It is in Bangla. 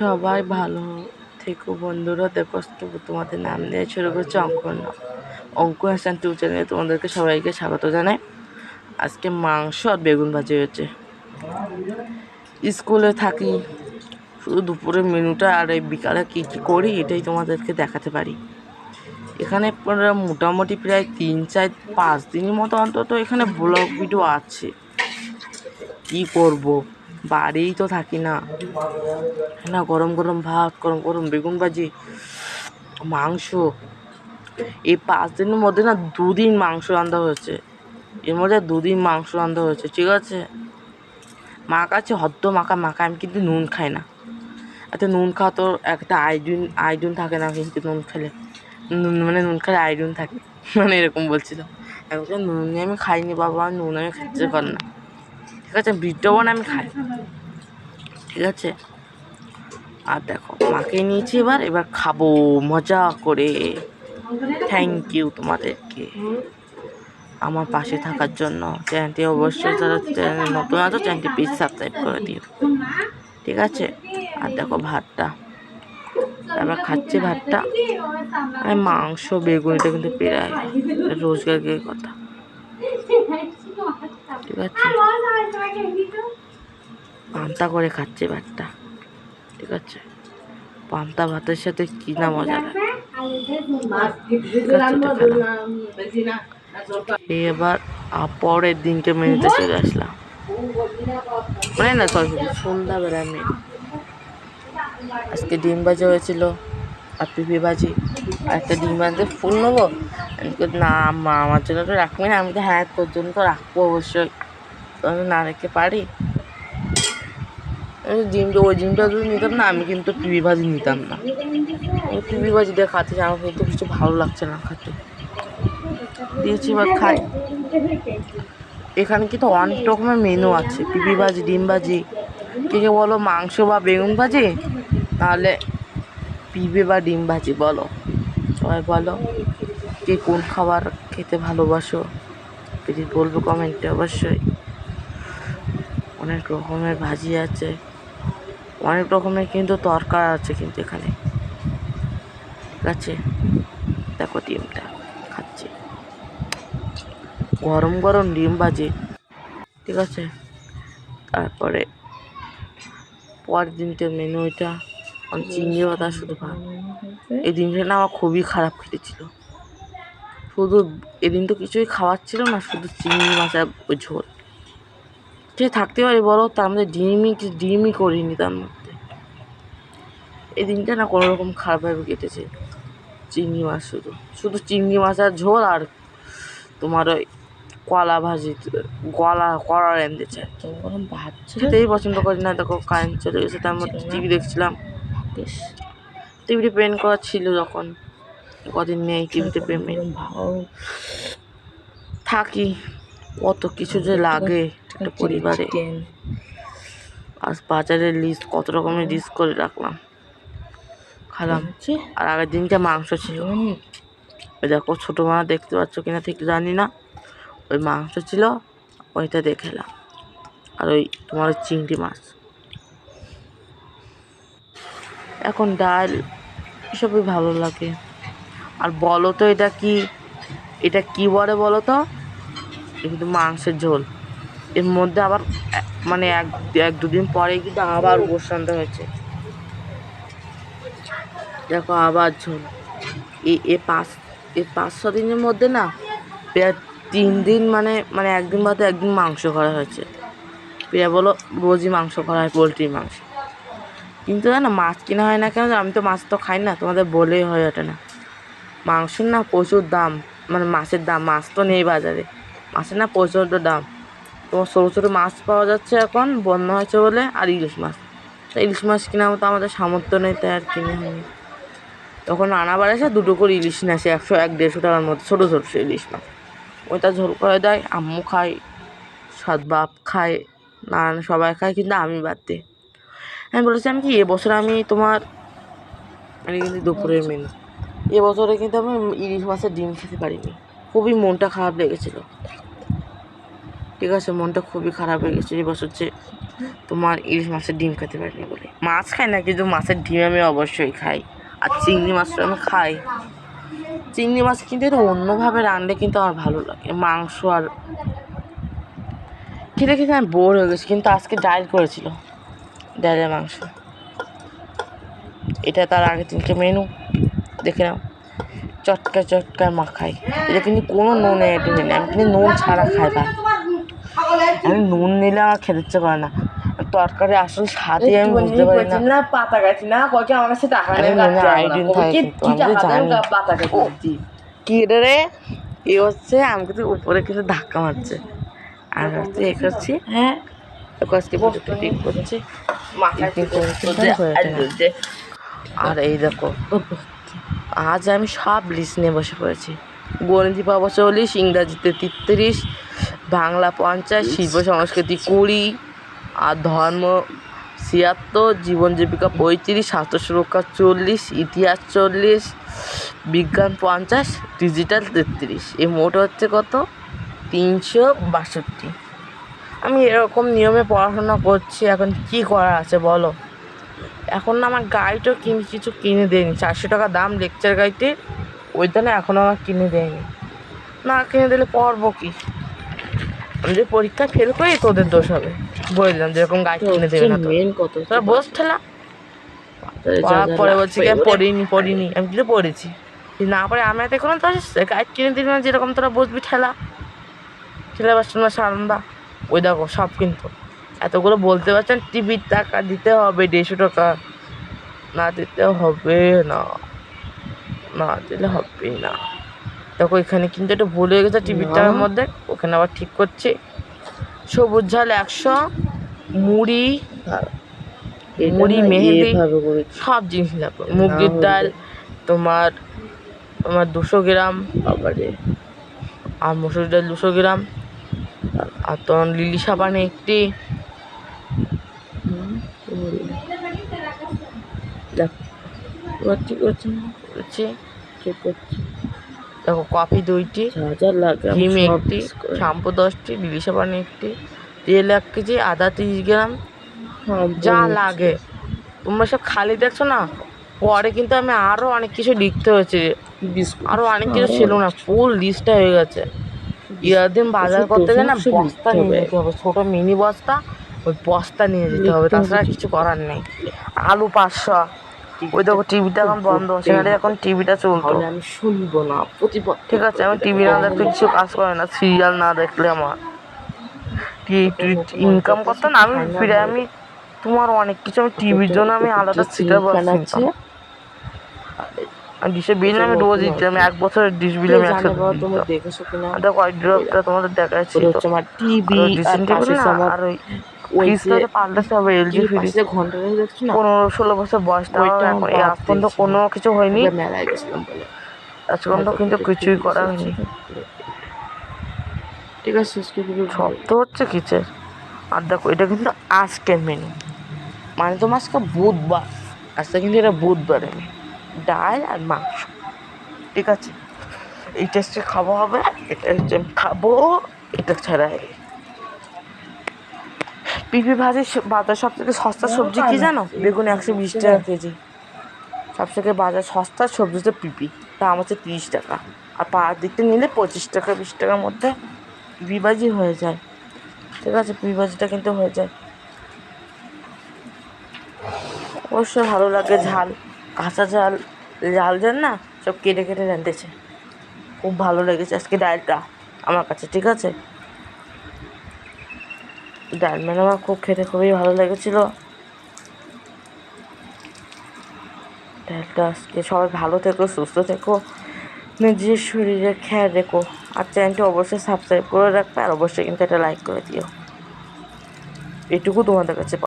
সবাই ভালো থেকো বন্ধুরা। দেখো আজকে তোমাদের নাম নিয়ে শুরু করছে অঙ্কন। অঙ্ক হাসান টু চ্যানেলে তোমাদেরকে সবাইকে স্বাগত জানাই। আজকে মাংস আর বেগুন ভাজি হয়েছে। স্কুলে থাকি, শুধু দুপুরের মেনুটা আর এই বিকালে কী কী করি এটাই তোমাদেরকে দেখাতে পারি। এখানে মোটামুটি প্রায় তিন চার, পাঁচ দিনের মতো অন্তত এখানে ব্লগ ভিডিও আছে। কী করব? বাড়িই তো থাকি না। না, গরম গরম ভাত, গরম গরম বেগুন ভাজি, মাংস। এই পাঁচ দিনের মধ্যে না দুদিন মাংস রান্না হয়েছে। এর মধ্যে দুদিন মাংস রান্না হয়েছে, ঠিক আছে? মা কাছে হদ্দ মাখা মাখা, আমি কিন্তু নুন খাই না। এত নুন খাওয়া তো একটা আইডিন আইডিন থাকে না কিন্তু নুন খেলে। নুন মানে নুন খেলে আইডিন থাকে। মানে এরকম বলছিল আমি নুন আমি খাইনি, বাবা, নুন আমি খেতে পারি না। ঠিক আছে বিদ্যমান আমি খাই। ঠিক আছে? আর দেখো, মাকে নিয়েছি এবার এবার খাব, মজা করে। থ্যাংক ইউ তোমাদেরকে। আমার পাশে থাকার জন্য। চ্যানেলটি অবশ্যই যারা চ্যানেল নতুন আছো, চ্যানেলটি প্লিজ সাবস্ক্রাইব করে দিও। ঠিক আছে? আর দেখো ভাতটা। তারপর খাচ্ছি ভাতটা। আর মাংস বেগুন এটা কিন্তু পেরায় রোজগারের কথা। আছে। পান্তা করে খাচ্ছে ভাতটা ঠিক আছে? পান্তা ভাতের সাথে কি না মজা এবার পরের দিনকে মেনুতে চলে আসলাম। মানে না সরি সন্ধ্যাবেলা মেনু আজকে ডিম ভাজি হয়েছিল আর পিপি ভাজি। আর একটা ডিম ভাজতে ফুল নেব? না, মা, আমার জন্য তো রাখবি না। আমি তো হ্যাঁ তোর জন্য তো রাখব অবশ্যই। আমি না রেখে পারি? ডিমটা ওই ডিমটা যদি নিতাম না, আমি কিন্তু পিপি ভাজি নিতাম না। ওই পিপি ভাজি দিয়ে খাতে, আমার কিন্তু কিছু ভালো লাগছে না খেতে। দিয়েছি এবার খাই। এখানে কিন্তু অনেক রকমের মেনু আছে পিপি ভাজি, ডিম ভাজি। কে কে বলো, মাংস বা বেগুন ভাজি? তাহলে পিপে বা ডিম ভাজি বলো। সবাই বলো, কে কোন খাবার খেতে ভালোবাসো? প্লিজ বলব কমেন্টে অবশ্যই। অনেক রকমের ভাজি আছে। অনেক রকমের কিন্তু তরকার আছে কিন্তু এখানে। আছে? দেখো ডিমটা, খাচ্ছি। গরম গরম ডিম ভাজি। ঠিক আছে? তারপরে পরের দিনটা মেনু এটা চিংড়ি আর শুধু ভাত। এই দিনটা না আমার খুবই খারাপ খেতেছিল শুধু এদিন তো কিছুই খাওয়ার ছিল না, শুধু চিংড়ি মাছ আর ওই ঝোল। সে থাকতে পারি বলো তার মধ্যে ডিমই ডিমই করিনি তার মধ্যে। এই দিনটা না কোনো রকম খারাপভাবে কেটেছে। চিংড়ি মাছ শুধু। শুধু চিংড়ি মাছ আর ঝোল আর তোমার ওই কলা ভাজি গলা কলা রেঁধেছে আর কি ভাত খেতেই পছন্দ করি না দেখো কারেন্ট চলে গেছে তার মধ্যে টিভি দেখছিলাম। বেশ। টিভিতে পেমেন্ট করা ছিল যখন। কদিন নেই টিভিতে পেমেন্ট থাকি কত কিছু যে লাগে। একটা পরিবারে। আজ বাজারের লিস্ট কত রকমের লিস্ট করে রাখলাম। খালাম আর আগের দিনটা মাংস ছিল। ওই দেখো ছোটো মাছ দেখতে পাচ্ছ কিনা ঠিক জানি না। ওই মাংস ছিল ওইটা দেখলাম আর ওই তোমার ওই চিংড়ি মাছ। এখন ডাল এসবই ভালো লাগে। আর বলো তো এটা কি এটা কি বলে বলো তো? কিন্তু মাংসের ঝোল। এর মধ্যে আবার মানে এক এক দুদিন পরে কিন্তু আবার উপসন্দ হয়েছে। দেখো আবার ঝোল। এ পাঁচ এ পাঁচ, ছ দিনের মধ্যে না প্রায় তিন দিন মানে মানে একদিন বাদে একদিন মাংস করা হয়েছে। প্রিয়া বলো রোজই মাংস করা হয়, পোলট্রির মাংস। কিন্তু জানো মাছ কেনা হয় না কেন আমি তো মাছ তো খাই না, তোমাদের বলেই হয়ে ওঠে না। মাংসের না প্রচুর দাম মানে মাছের দাম, মাছ তো নেই বাজারে। মাছের না প্রচুর দাম। তোমার ছোটো ছোটো মাছ পাওয়া যাচ্ছে এখন, বন্যা হয়েছে বলে, আর ইলিশ মাছ। তা ইলিশ মাছ কেনার মতো আমাদের সামর্থ্য নেই, তাই আর কিনে হয়নি তখন আনাবার এসে দুটো করে ইলিশ নিয়ে আসে, একশো এক, দেড়শো টাকার মতো, ছোটো ছোটো ইলিশ মাছ। ওইটা ঝোল করে দেয়, আম্মু খায় সৎ বাপ খায় না সবাই খায়, কিন্তু আমি বাদ দিই। আমি বলেছিলাম কি এবছর আমি তোমার মানে কিন্তু দুপুরের মেনু। এবছরে কিন্তু আমি ইলিশ মাছের ডিম খেতে পারিনি। খুবই মনটা খারাপ লেগেছিলো। ঠিক আছে মনটা খুবই খারাপ হয়ে গেছে। এই বছর যে তোমার ইলিশ মাছের ডিম খেতে পারিনি বলে। মাছ খাই না, কিন্তু মাছের ডিম আমি অবশ্যই খাই। আর চিংড়ি মাছটা আমি খাই। চিংড়ি মাছ কিন্তু এটা অন্যভাবে রাঁধলে কিন্তু আমার ভালো লাগে। মাংস আর খেতে খেতে আমি বোর হয়ে গেছি, কিন্তু আজকে ডাল করেছিল ডালের মাংস। এটা তার আগে তিনটে মেনু দেখে নাও। চটকা চটকা মাখাই এটা কিন্তু কোনো নুন এড হয়নি আমি কিন্তু নুন ছাড়া খাই ভাই আমি নুন নিলে আমার খেতে ইচ্ছে করে না। তরকারি আসল স্বাদই আমি বুঝতে পারি না। না পাতা গাছি না কয়েছে আমার কাছে টাকা নেই। আইডিন থাকে কি- আমি তো জানি। পাতা কেটে কি রে রে? এ হচ্ছে আমি কিন্তু উপরে কিছু ধাক্কা মারছে। আর হচ্ছে এ করছি হ্যাঁ। করছি তো হয়ে আর এই দেখো আজ আমি সব লিস্ট নিয়ে বসে পড়েছি। গণিত পাবো চল্লিশ ইংরাজিতে তেত্রিশ বাংলা পঞ্চাশ শিল্প সংস্কৃতি কুড়ি আর ধর্ম ছিয়াত্তর জীবন জীবিকা পঁয়ত্রিশ স্বাস্থ্য সুরক্ষা চল্লিশ ইতিহাস চল্লিশ বিজ্ঞান পঞ্চাশ ডিজিটাল তেত্রিশ। এই মোট হচ্ছে কত? তিনশো বাষট্টি। আমি এরকম নিয়মে পড়াশোনা করছি এখন কি করা আছে বলো? এখন না আমার গাড়িটাও কিনে কিছু কিনে দেয়নি। চারশো টাকা দাম লেকচার গাড়িটির ওইটা না এখনও আমার কিনে দেয়নি। না কিনে দিলে পড়ব কি? যদি পরীক্ষায় ফেল করি তোদের দোষ হবে। বলে দিলাম যেরকম গাড়ি কিনে দেবে না মেন কত তোরা বস। ঠেলা পরে বলছি কি পড়িনি পড়িনি। আমি কিন্তু পড়েছি। না পড়ে আমি এত কোনো তো গাইড কিনে দিবি না যেরকম তোরা বসবি ঠেলা। ঠেলা বাস তোমরা সারন্দা ওই দেখো সব কিন্তু। এতগুলো বলতে পারছেন টিভির টাকা দিতে হবে দেড়শো টাকা। না দিতে হবে না। না দিলে হবে না। দেখো এখানে কিন্তু একটু ভুল হয়ে গেছে। টাকার মধ্যে। ওখানে আবার ঠিক করছি। সবুজ ঝাল একশো মুড়ি মুড়ি, মেহেদি। সব জিনিস লাগবে। মুগের ডাল তোমার তোমার দুশো গ্রাম। আর মসুর ডাল দুশো গ্রাম। আর তোমার লিলি সাবানে একটি। ঠিক না ঠিক হচ্ছে দেখো কফি দুইটি ডিম একটি শ্যাম্পু দশটি লিলি পানি একটি তেল এক কেজি আদা তিরিশ গ্রাম যা লাগে। তোমরা সব খালি দেখছ না? পরে কিন্তু আমি আরও অনেক কিছু লিখতে হয়েছে। আরও অনেক কিছু ছিল না ফুল লিস্টটা হয়ে গেছে। ইয়ার দিন বাজার করতে গেলে না বস্তা নিয়ে যেতে হবে ছোটো মিনি বস্তা ওই বস্তা নিয়ে যেতে হবে তাছাড়া কিছু করার নেই। আলু পাঁচশো ওই দেখো টিভিটা এখন বন্ধ সেখানে এখন টিভিটা চলতো। আমি শুনব না প্রতিপদ। ঠিক আছে আমি টিভি না দেখলে কিছু কাজ করে না সিরিয়াল না দেখলে আমার। ইনকাম করতে না আমি ফিরে আমি তোমার অনেক কিছু আমি টিভির জন্য আমি আলাদা সিটার আছে? আর ডিশের বিল আমি রোজ দিচ্ছি আমি এক বছরের ডিশ বিল আমি একসাথে দিতাম। দেখো ড্রপটা তোমাদের দেখাচ্ছি তো। টিভি আর ওই ফ্রিজটা তো পাল্টাতে হবে এলজি ফ্রিজ পাশে ঘন্টাটা না? পনেরো ষোলো বছর বয়সটা এখন এই আজ পর্যন্ত কোনো কিছু হয়নি। মেলায় গেছিলাম বলে। আজ পর্যন্ত কিন্তু কিছুই করা হয়নি। ঠিক আছে তো হচ্ছে কিচের। আর দেখো এটা কিন্তু আজকের মেনু মানে তোমার আজকে বুধবার। আজকে কিন্তু এটা বুধবার মেনু ডাল আর মাংস। ঠিক আছে? এই টেস্টে খাব হবে এটা হচ্ছে খাব এটা ছাড়া পিপি ভাজি বাজার সব থেকে সস্তা সবজি কি জানো? বেগুন একশো বিশ টাকা কেজি। সব থেকে বাজার সস্তা সবজি তো পিপি। দাম হচ্ছে তিরিশ টাকা। আর পাড়ার দিকটা নিলে পঁচিশ টাকা বিশ টাকার মধ্যে পিপি ভাজি হয়ে যায়। ঠিক আছে পিপি ভাজিটা কিন্তু হয়ে যায়। অবশ্যই ভালো লাগে ঝাল। কাঁচা ঝাল ঝাল ঝাল না সব কেটে কেটে রেঁধেছে। খুব ভালো লেগেছে আজকে ডালটা আমার কাছে ঠিক আছে? ডাল মানে আমার খুব খেতে খুবই ভালো লেগেছিলো। ডালটা আজকে সবাই ভালো থেকো, সুস্থ থেকো, নিজের শরীরে খেয়াল রেখো, আর চ্যানেলটি অবশ্যই সাবস্ক্রাইব করে রাখবে, আর অবশ্যই কিন্তু একটা লাইক করে দিও। এটুকু তোমাদের কাছে